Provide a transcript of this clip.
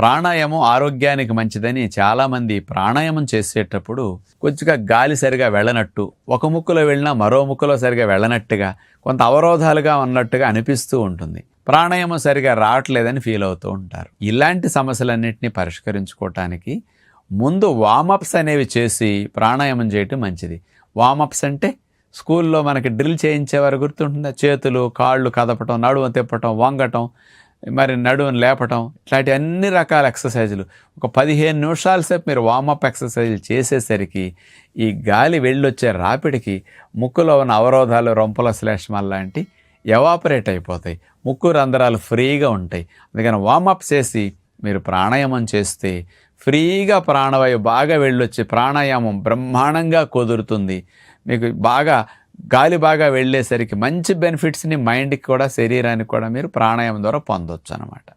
ప్రాణాయామం ఆరోగ్యానికి మంచిదని చాలామంది ప్రాణాయామం చేసేటప్పుడు కొద్దిగా గాలి సరిగా వెళ్ళనట్టు ఒక ముక్కులో వెళ్ళినా మరో ముక్కులో సరిగా వెళ్ళనట్టుగా కొంత అవరోధాలుగా ఉన్నట్టుగా అనిపిస్తూ ఉంటుంది. ప్రాణాయామం సరిగా రావట్లేదని ఫీల్ అవుతూ ఉంటారు. ఇలాంటి సమస్యలన్నింటినీ పరిష్కరించుకోవటానికి ముందు వామప్స్ అనేవి చేసి ప్రాణాయామం చేయటం మంచిది. వామప్స్ అంటే స్కూల్లో మనకి డ్రిల్ చేయించేవారు గుర్తుంటుందా? చేతులు కాళ్ళు కదపటం నడుము తిప్పటం వంగటం మరి నడువును లేపటం ఇట్లాంటి అన్ని రకాల ఎక్సర్సైజులు. ఒక పదిహేను నిమిషాల సేపు మీరు వామప్ ఎక్సర్సైజులు చేసేసరికి ఈ గాలి వెళ్ళొచ్చే రాపిడికి ముక్కులో ఉన్న అవరోధాలు రొంపల శ్లేష్మాలు లాంటి ఎవాపరేట్ అయిపోతాయి. ముక్కు రంధ్రాలు ఫ్రీగా ఉంటాయి. అందుకని వామప్ చేసి మీరు ప్రాణాయామం చేస్తే ఫ్రీగా ప్రాణవాయువు బాగా వెళ్ళొచ్చి ప్రాణాయామం బ్రహ్మాండంగా కుదురుతుంది. మీకు బాగా గాలి బాగా వెళ్ళేసరికి మంచి బెనిఫిట్స్ని మైండ్కి కూడా శరీరానికి కూడా మీరు ప్రాణాయామం ద్వారా పొందొచ్చు అనమాట